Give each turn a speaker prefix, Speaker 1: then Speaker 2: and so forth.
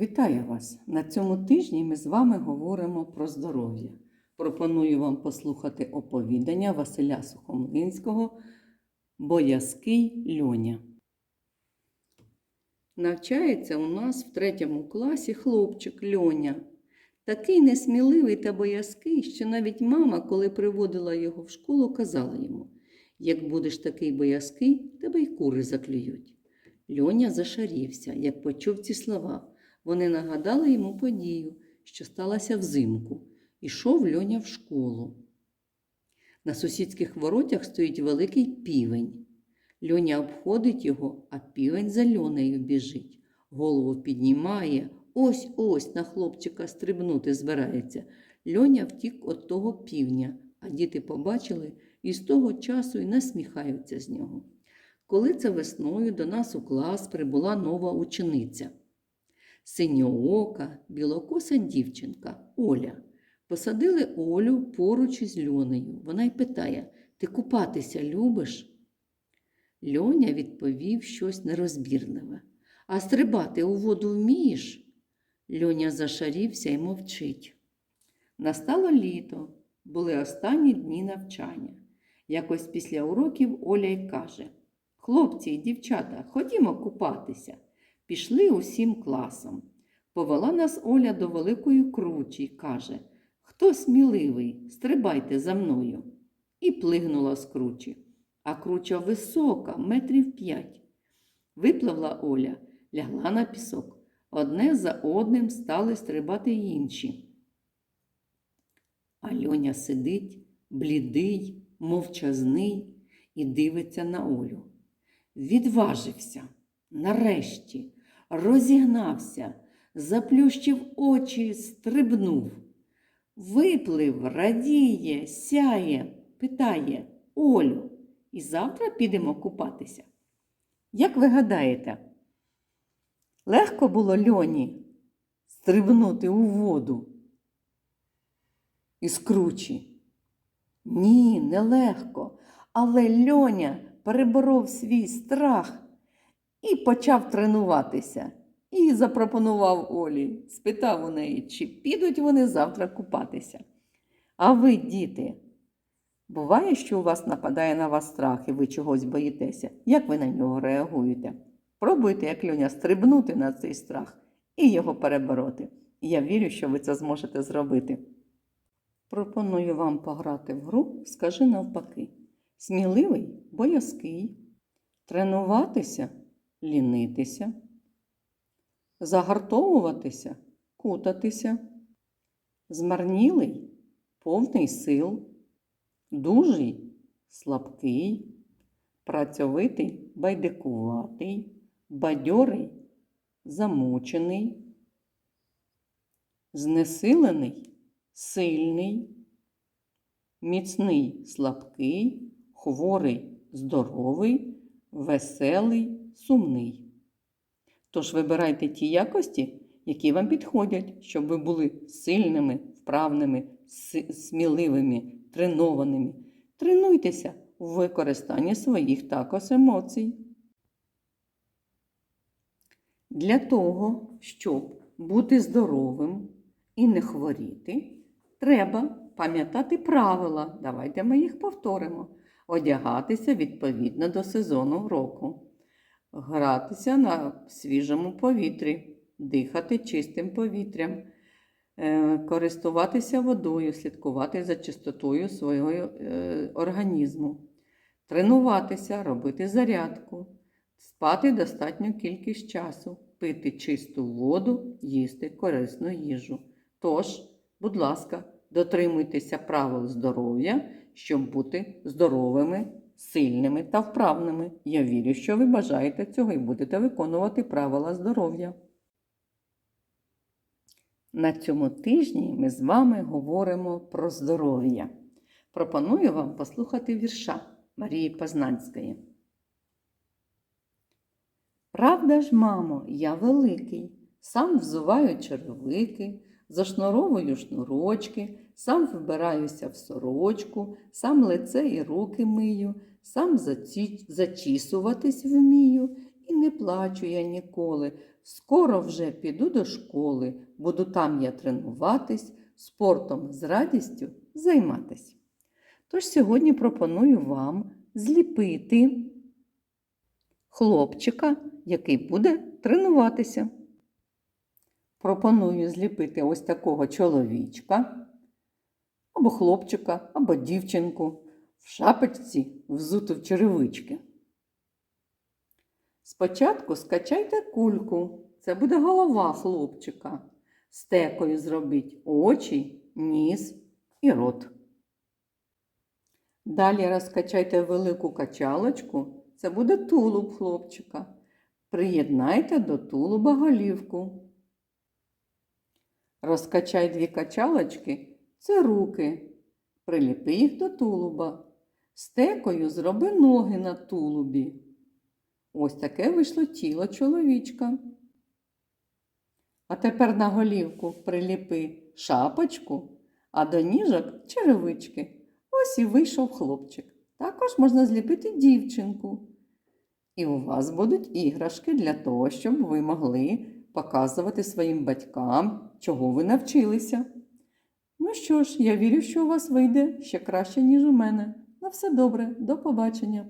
Speaker 1: Вітаю вас! На цьому тижні ми з вами говоримо про здоров'я. Пропоную вам послухати оповідання Василя Сухомлинського Боязкий льоня. Навчається у нас в третьому класі хлопчик Льоня. Такий несміливий та боязкий, що навіть мама, коли приводила його в школу, казала йому: як будеш такий боязкий, тебе й кури заклюють. Льоня зашарівся, як почув ці слова. Вони нагадали йому подію, що сталася взимку. Ішов Льоня в школу. На сусідських воротях стоїть великий півень. Льоня обходить його, а півень за льонею біжить. Голову піднімає, ось ось на хлопчика стрибнути збирається. Льоня втік від того півня, а діти побачили і з того часу й насміхаються з нього. Коли це весною до нас у клас прибула нова учениця. Синьоока, білокоса дівчинка Оля. Посадили Олю поруч із Льонею. Вона й питає: Ти купатися любиш? Льоня відповів щось нерозбірливе. А стрибати у воду вмієш? Льоня зашарівся і мовчить. Настало літо, були останні дні навчання. Якось після уроків Оля й каже: Хлопці і дівчата, ходімо купатися. Пішли усім класом. Повела нас Оля до великої кручі й каже Хто сміливий, стрибайте за мною. І плигнула з кручі. А круча висока, метрів п'ять. Випливла Оля, лягла на пісок. Одне за одним стали стрибати інші. А Льоня сидить, блідий, мовчазний і дивиться на Олю. Відважився, нарешті, розігнався, заплющив очі, стрибнув. Виплив, радіє, сяє, питає Олю, і завтра підемо купатися. Як ви гадаєте, легко було льоні стрибнути у воду із кручі? Ні, нелегко. Але льоня переборов свій страх і почав тренуватися. І запропонував Олі, спитав у неї, чи підуть вони завтра купатися. А ви, діти, буває, що у вас нападає на вас страх і ви чогось боїтеся? Як ви на нього реагуєте? Пробуйте, як Льоня, стрибнути на цей страх і його перебороти. Я вірю, що ви це зможете зробити. Пропоную вам пограти в гру Скажи навпаки. Сміливий, боязкий, тренуватися, лінитися, загартовуватися, кутатися, змарнілий, повний сил, дужий, слабкий, працьовитий, байдикуватий, бадьорий, замучений, знесилений, сильний, міцний, слабкий, хворий, здоровий, веселий, сумний. Тож вибирайте ті якості, які вам підходять, щоб ви були сильними, вправними, сміливими, тренованими. Тренуйтеся у використанні своїх також емоцій. Для того, щоб бути здоровим і не хворіти, треба пам'ятати правила. Давайте ми їх повторимо. Одягатися відповідно до сезону року гратися на свіжому повітрі, дихати чистим повітрям, е, користуватися водою, слідкувати за чистотою свого е, організму, тренуватися, робити зарядку, спати достатню кількість часу, пити чисту воду, їсти корисну їжу. Тож, будь ласка, дотримуйтеся правил здоров'я, щоб бути здоровими сильними та вправними. Я вірю, що ви бажаєте цього і будете виконувати правила здоров'я. На цьому тижні ми з вами говоримо про здоров'я. Пропоную вам послухати вірша Марії Познанської. Правда ж, мамо, я великий, сам взуваю черевики, зашнуровую шнурочки, сам вбираюся в сорочку, сам лице і руки мию, сам заці... зачісуватись вмію і не плачу я ніколи. Скоро вже піду до школи, буду там я тренуватись, спортом з радістю займатись. Тож сьогодні пропоную вам зліпити хлопчика, який буде тренуватися. Пропоную зліпити ось такого чоловічка, або хлопчика, або дівчинку в шапочці взуту в черевички. Спочатку скачайте кульку, це буде голова хлопчика. Стекою зробіть очі, ніс і рот. Далі розкачайте велику качалочку, це буде тулуб хлопчика. Приєднайте до тулуба голівку. Розкачай дві качалочки, це руки. Приліпи їх до тулуба. Стекою зроби ноги на тулубі. Ось таке вийшло тіло чоловічка. А тепер на голівку приліпи шапочку, а до ніжок черевички. Ось і вийшов хлопчик. Також можна зліпити дівчинку. І у вас будуть іграшки для того, щоб ви могли показувати своїм батькам, чого ви навчилися. Ну що ж, я вірю, що у вас вийде ще краще, ніж у мене. На все добре, до побачення!